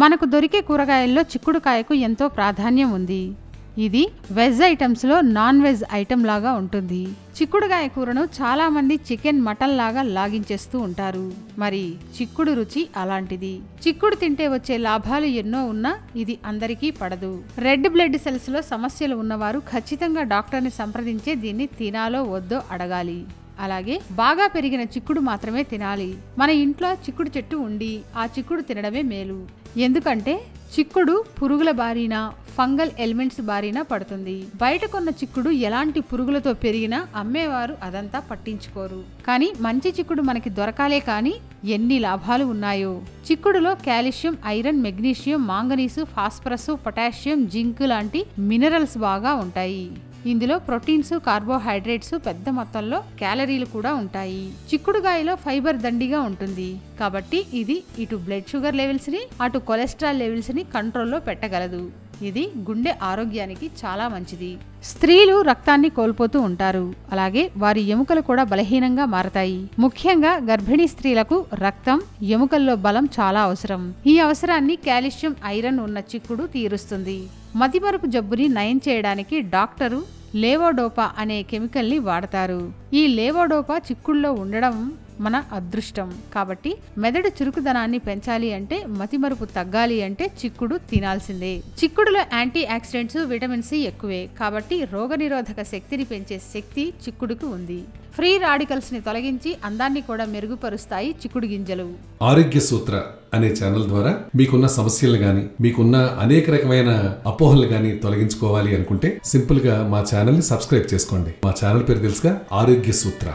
మనకు దొరికే కూరగాయల్లో చిక్కుడుకాయకు ఎంతో ప్రాధాన్యం ఉంది. ఇది వెజ్ ఐటమ్స్లో నాన్ వెజ్ ఐటమ్ లాగా ఉంటుంది. చిక్కుడుకాయ కూరను చాలామంది చికెన్ మటన్ లాగా లాగించేస్తూ ఉంటారు. మరి చిక్కుడు రుచి అలాంటిది. చిక్కుడు తింటే వచ్చే లాభాలు ఎన్నో ఉన్నా ఇది అందరికీ పడదు. రెడ్ బ్లడ్ సెల్స్లో సమస్యలు ఉన్నవారు ఖచ్చితంగా డాక్టర్ని సంప్రదించే దీన్ని తినాలో వద్దో అడగాలి. అలాగే బాగా పెరిగిన చిక్కుడు మాత్రమే తినాలి. మన ఇంట్లో చిక్కుడు చెట్టు ఉండి ఆ చిక్కుడు తినడమే మేలు. ఎందుకంటే చిక్కుడు పురుగుల బారిన ఫంగల్ ఎలిమెంట్స్ బారిన పడుతుంది. బయట కొన్న చిక్కుడు ఎలాంటి పురుగులతో పెరిగినా అమ్మేవారు అదంతా పట్టించుకోరు. కానీ మంచి చిక్కుడు మనకి దొరకాలే కానీ ఎన్ని లాభాలు ఉన్నాయో. చిక్కుడులో calcium iron magnesium manganese phosphorus potassium zinc లాంటి మినరల్స్ బాగా ఉంటాయి. ఇందులో ప్రోటీన్స్ కార్బోహైడ్రేట్స్ పెద్ద మొత్తంలో క్యాలరీలు కూడా ఉంటాయి. చిక్కుడుగాయలో ఫైబర్ దండిగా ఉంటుంది. కాబట్టి ఇది ఇటు బ్లడ్ షుగర్ లెవెల్స్ని అటు కొలెస్ట్రాల్ లెవెల్స్ని కంట్రోల్లో పెట్టగలదు. ఇది గుండె ఆరోగ్యానికి చాలా మంచిది. స్త్రీలు రక్తాన్ని కోల్పోతూ ఉంటారు. అలాగే వారి ఎముకలు కూడా బలహీనంగా మారతాయి. ముఖ్యంగా గర్భిణీ స్త్రీలకు రక్తం ఎముకల్లో బలం చాలా అవసరం. ఈ అవసరాన్ని కాల్షియం ఐరన్ ఉన్న చిక్కుడు తీరుస్తుంది. మతిమరుపు జబ్బుని నయం చేయడానికి డాక్టరు లేవోడోపా అనే కెమికల్ని వాడతారు. ఈ లేవోడోపా చిక్కుల్లో ఉండడం మన అదృష్టం. కాబట్టి మెదడు చురుకుదనాన్ని పెంచాలి అంటే మతిమరుపు తగ్గాలి అంటే చిక్కుడు తినాల్సిందే. చిక్కుడులో యాంటీ ఆక్సిడెంట్స్ విటమిన్ సి ఎక్కువే. కాబట్టి రోగనిరోధక శక్తిని పెంచే శక్తి చిక్కుడుకు ఉంది. ఫ్రీ రాడికల్స్ని తొలగించి అందాన్ని కూడా మెరుగుపరుస్తాయి చిక్కుడు గింజలు. ఆరోగ్య సూత్ర అనే ఛానల్ ద్వారా మీకున్న సమస్యలు గాని మీకున్న అనేక రకమైన అపోహలు గాని తొలగించుకోవాలి అనుకుంటే సింపుల్గా మా ఛానల్ని సబ్స్క్రైబ్ చేసుకోండి. మా ఛానల్ పేరు తెలుసుగా ఆరోగ్య సూత్ర.